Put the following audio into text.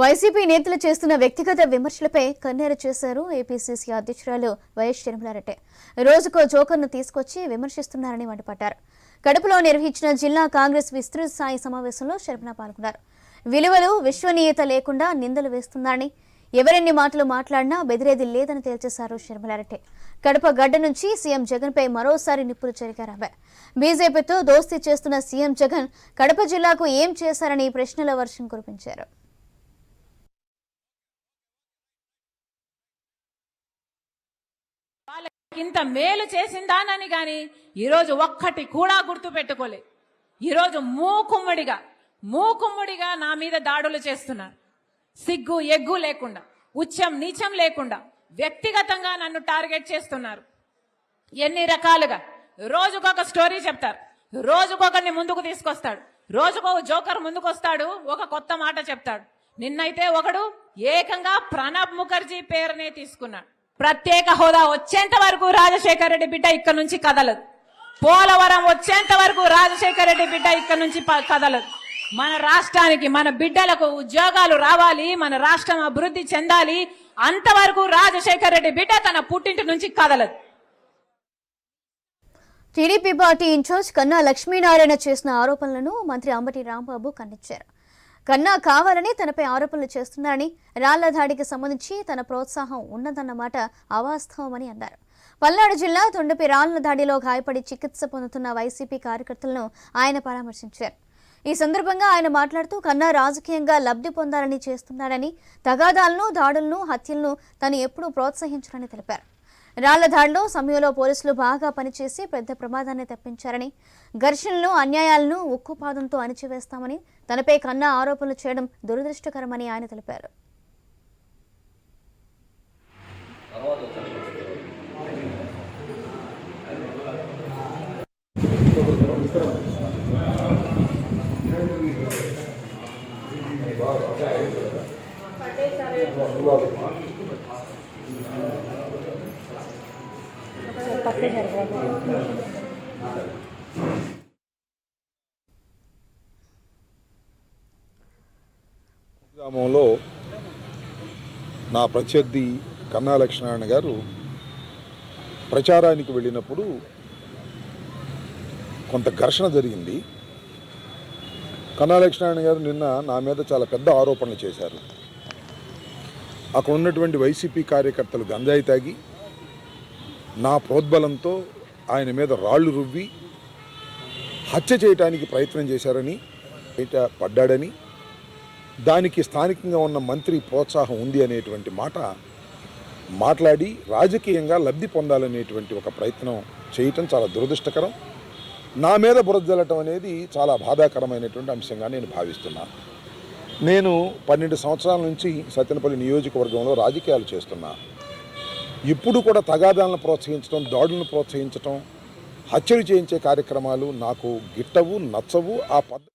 YCP నేతలు చేస్తున్న వ్యక్తిగత విమర్శలపై కన్నెర చేశారు ఏపీసీసీ అధ్యక్షురాలు వైఎస్ షర్మిలారెడ్డి. రోజుకో జోకర్ను తీసుకొచ్చి విమర్శిస్తున్నారని మండిపడ్డారు. కడపలో నిర్వహించిన జిల్లా కాంగ్రెస్ విస్తృత స్థాయి సమావేశంలో శర్మిల పాల్గొన్నారు. విలువలు విశ్వనీయత లేకుండా నిందలు వేస్తున్నారని ఎవరెన్ని మాటలు మాట్లాడినా బెదిరేది లేదని తేల్చేశారు షర్మిలారెడ్డి. కడప గడ్డ నుంచి సీఎం జగన్పై మరోసారి నిప్పులు చెరిగారు ఆమె. బీజేపీతో దోస్తీ చేస్తున్న సీఎం జగన్ కడప జిల్లాకు ఏం చేశారని ప్రశ్నల వర్షం కురిపించారు. ఇంత మేలు చేసిందానని గాని ఈరోజు ఒక్కటి కూడా గుర్తు పెట్టుకోలే ఈరోజు మూకుమ్మడిగా మూకుమ్మడిగా నా మీద దాడులు చేస్తున్నారు. సిగ్గు ఎగ్గు లేకుండా ఉచ్చం నీచం లేకుండా వ్యక్తిగతంగా నన్ను టార్గెట్ చేస్తున్నారు. ఎన్ని రకాలుగా. రోజుకొక స్టోరీ చెప్తారు. రోజుకొకరిని ముందుకు తీసుకొస్తాడు. రోజుకొక జోకర్ ముందుకు వస్తాడు ఒక కొత్త మాట చెప్తాడు. నిన్నైతే ఒకడు ఏకంగా ప్రణబ్ ముఖర్జీ పేరునే తీసుకున్నాడు. ప్రత్యేక హోదా వచ్చేంత వరకు రాజశేఖర రెడ్డి బిడ్డ ఇక్కడ నుంచి కదలదు. పోలవరం వచ్చేంత వరకు రాజశేఖర రెడ్డి బిడ్డ ఇక్కడ నుంచి ప- కదలదు. మన రాష్ట్రానికి మన బిడ్డలకు ఉద్యోగాలు రావాలి మన రాష్ట్రం అభివృద్ధి చెందాలి అంతవరకు రాజశేఖర రెడ్డి బిడ్డ తన పుట్టింటి నుంచి కదలదు. టీడీపీ పార్టీ ఇన్ఛార్జ్ కన్నా లక్ష్మీనారాయణ చేసిన ఆరోపణలను మంత్రి అంబటి రాంబాబు ఖండించారు. కన్నా కావాలని తనపై ఆరోపణలు చేస్తున్నారని రాళ్ళ దాడికి సంబంధించి తన ప్రోత్సాహం ఉన్నదన్నమాట అవాస్తవమని అన్నారు. పల్నాడు జిల్లా తొండపి రాళ్ళ దాడిలో గాయపడి చికిత్స పొందుతున్న వైసీపీ కార్యకర్తలను ఆయన పరామర్శించారు. ఈ సందర్భంగా ఆయన మాట్లాడుతూ కన్నా రాజకీయంగా లబ్ధి పొందాలని చేస్తున్నాడని తగాదాలను దాడులను హత్యలను తను ఎప్పుడూ ప్రోత్సహించరని తెలిపారు. రాళ్ళదాడిలో సమయంలో పోలీసులు బాగా పనిచేసి పెద్ద ప్రమాదాన్ని తప్పించారని ఘర్షణలు అన్యాయాలను ఉక్కుపాదంతో అణిచివేస్తామని తనపై కన్నా ఆరోపణలు చేయడం దురదృష్టకరమని ఆయన తెలిపారు. గ్రామంలో నా ప్రత్యర్థి కన్నా లక్ష్మీనారాయణ గారు ప్రచారానికి వెళ్ళినప్పుడు కొంత ఘర్షణ జరిగింది. కన్నా లక్ష్మీనారాయణ గారు నిన్న నా మీద చాలా పెద్ద ఆరోపణలు చేశారు. అక్కడ ఉన్నటువంటి వైసీపీ కార్యకర్తలు గంజాయి తాగి నా ప్రోద్బలంతో ఆయన మీద రాళ్ళు రువ్వి హత్య చేయటానికి ప్రయత్నం చేశారని బయట పడ్డాడని దానికి స్థానికంగా ఉన్న మంత్రి ప్రోత్సాహం ఉంది అనేటువంటి మాట మాట్లాడి రాజకీయంగా లబ్ధి పొందాలనేటువంటి ఒక ప్రయత్నం చేయటం చాలా దురదృష్టకరం. నా మీద బురద అనేది చాలా బాధాకరమైనటువంటి అంశంగా నేను భావిస్తున్నాను నేను పన్నెండు సంవత్సరాల నుంచి సత్యనపల్లి నియోజకవర్గంలో రాజకీయాలు చేస్తున్నాను ఇప్పుడు కూడా తగాదాలను ప్రోత్సహించడం దాడులను ప్రోత్సహించడం హత్యలు చేయించే కార్యక్రమాలు నాకు గిట్టవు నచ్చవు. ఆ పద్ధతి